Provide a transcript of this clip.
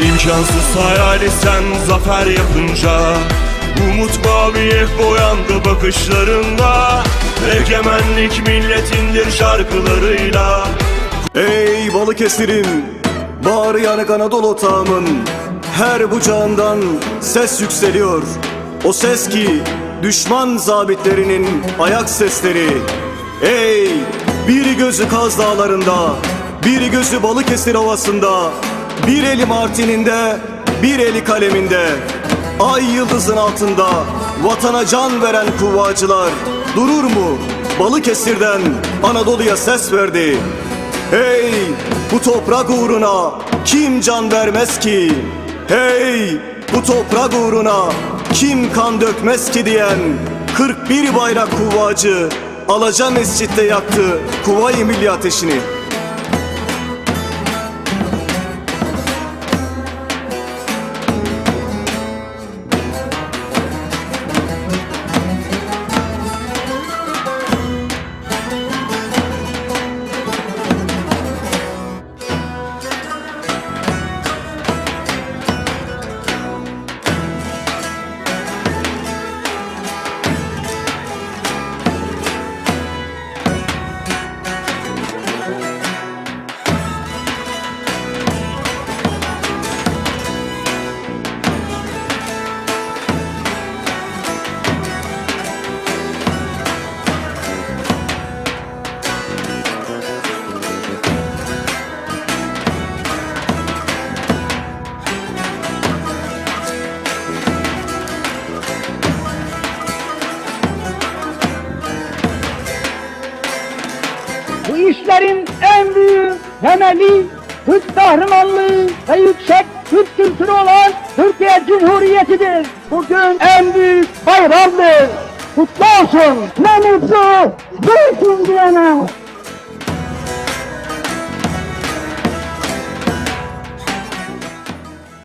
İmkansız hayali sen zafer yapınca Umut maviye boyandı bakışlarında. Egemenlik milletindir şarkılarıyla. Ey Balıkesir'im, bağrı yanık Anadolu otağımın Her bucağından ses yükseliyor. O ses ki düşman zabitlerinin ayak sesleri. Ey bir gözü Kaz Dağları'nda, bir gözü Balıkesir havasında Bir eli Martin'inde, bir eli kaleminde Ay yıldızın altında vatana can veren kuvvacılar Durur mu? Balıkesir'den Anadolu'ya ses verdi Hey bu toprak uğruna kim can vermez ki? Hey bu toprak uğruna kim kan dökmez ki diyen 41 bayrak kuvvacı Alaca mescitte yaktı Kuvayi Milli Ateşini. Bu işlerin en büyük temeli Türk kahramanlığı ve yüksek Türk kültürü olan Türkiye Cumhuriyeti'dir. Bugün en büyük bayramdır. Kutlu olsun. Ne mutlu. Büyüksün diyene.